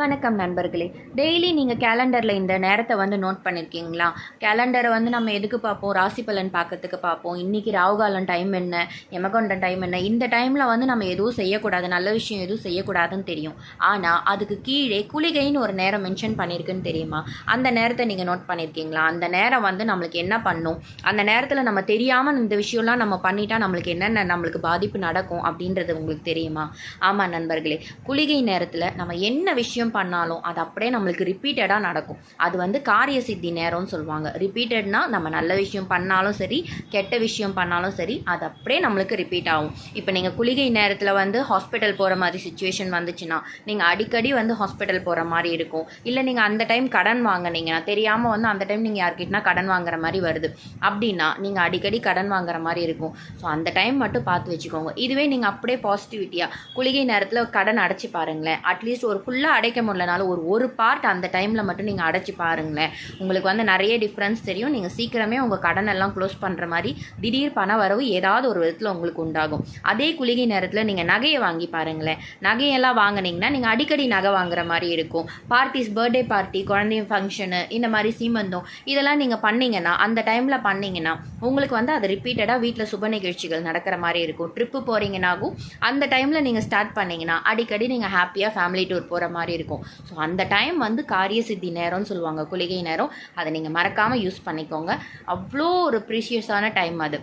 வணக்கம் நண்பர்களே. டெய்லி நீங்கள் கேலண்டரில் இந்த நேரத்தை வந்து நோட் பண்ணியிருக்கீங்களா கேலண்டரை வந்து நம்ம எதுக்கு பார்ப்போம்? ராசி பலன் பார்க்கறதுக்கு பார்ப்போம். இன்றைக்கி ராகுகாலம் டைம் என்ன? யமகண்டம் டைம் என்ன? இந்த டைமில் வந்து நம்ம எதுவும் செய்யக்கூடாது. நல்ல விஷயம் எதுவும் செய்யக்கூடாதுன்னு தெரியும். ஆனால் அதுக்கு கீழே குளிகைன்னு ஒரு நேரம் மென்ஷன் பண்ணியிருக்குன்னு தெரியுமா? அந்த நேரத்தை நீங்கள் நோட் பண்ணியிருக்கீங்களா அந்த நேரம் வந்து நம்மளுக்கு என்ன பண்ணும்? அந்த நேரத்தில் நம்ம தெரியாமல் இந்த விஷயம்லாம் நம்ம பண்ணிட்டா நம்மளுக்கு என்னென்ன நம்மளுக்கு பாதிப்பு நடக்கும் அப்படின்றது உங்களுக்கு தெரியுமா? ஆமாம் நண்பர்களே குளிகை நேரத்தில் நம்ம என்ன விஷயம் பண்ணாலும் அது அப்படியே நம்மளுக்கு ரிப்பீட்டடாக நடக்கும். அது வந்து காரிய சித்தி நேரம்னு சொல்லுவாங்க. ரிப்பீட்டட்னா நம்ம நல்ல விஷயம் பண்ணாலும் சரி கெட்ட விஷயம் பண்ணாலும் சரி அது அப்படியே நம்மளுக்கு ரிப்பீட் ஆகும். இப்போ நீங்கள் குளிகை நேரத்தில் வந்து ஹாஸ்பிட்டல் போகிற மாதிரி சுச்சுவேஷன் வந்துச்சுன்னா நீங்கள் அடிக்கடி வந்து ஹாஸ்பிட்டல் போகிற மாதிரி இருக்கும். இல்லை நீங்கள் அந்த டைம் கடன் வாங்குனீங்கன்னா தெரியாமல் வந்து அந்த டைம் நீங்கள் யார்கிட்டனா கடன் வாங்குற மாதிரி வருது. அப்படின்னா நீங்கள் அடிக்கடி கடன் வாங்குற மாதிரி இருக்கும். ஸோ அந்த டைம் மட்டும் பார்த்து வச்சுக்கோங்க. இதுவே நீங்கள் அப்படியே பாசிட்டிவிட்டியாக குளிகை நேரத்தில் கடன் அடைச்சி பாருங்களேன். அட்லீஸ்ட் ஒரு ஃபுல்லாக அடைக்க முடியலனாலும் ஒரு ஒரு பார்ட் அந்த டைமில் மட்டும் நீங்கள் அடைச்சி பாருங்களேன். உங்களுக்கு வந்து நிறைய டிஃப்ரென்ஸ் தெரியும். நீங்கள் சீக்கிரமே உங்கள் கடன் எல்லாம் க்ளோஸ் பண்ணுற மாதிரி திடீர் பண வரவு ஏதாவது ஒரு விதத்தில் உங்களுக்கு உண்டாகும். அதே குளிகை நேரத்தில் நீங்கள் நகையை வாங்கி பாருங்களேன். நகையெல்லாம் வாங்கினீங்கன்னா நீங்கள் அடிக்கடி நகை வாங்குற மாதிரி இருக்கும். பார்ட்டிஸ் பர்த்டே பார்ட்டி குழந்தைய ஃபங்க்ஷனு இந்த மாதிரி சீமந்தம் இதெல்லாம் நீங்கள் பண்ணிங்கன்னா அந்த டைமில் பண்ணிங்கன்னா உங்களுக்கு வந்து அது ரிப்பீட்டடாக வீட்டில் சுப நிகழ்ச்சிகள் நடக்கிற மாதிரி இருக்கும். ட்ரிப்பு போகிறீங்கனாகும் அந்த டைமில் நீங்கள் ஸ்டார்ட் பண்ணிங்கன்னா அடிக்கடி நீங்கள் ஹாப்பியாக ஃபேமிலி டூர் போகிற மாதிரி இருக்கும் இருக்கும். ஸோ அந்த டைம் வந்து காரிய சித்தி நேரம்னு சொல்லுவாங்க குளிகை நேரம். அதை நீங்கள் மறக்காமல் யூஸ் பண்ணிக்கோங்க. அவ்வளோ ஒரு ப்ரீஷியஸான டைம் அது.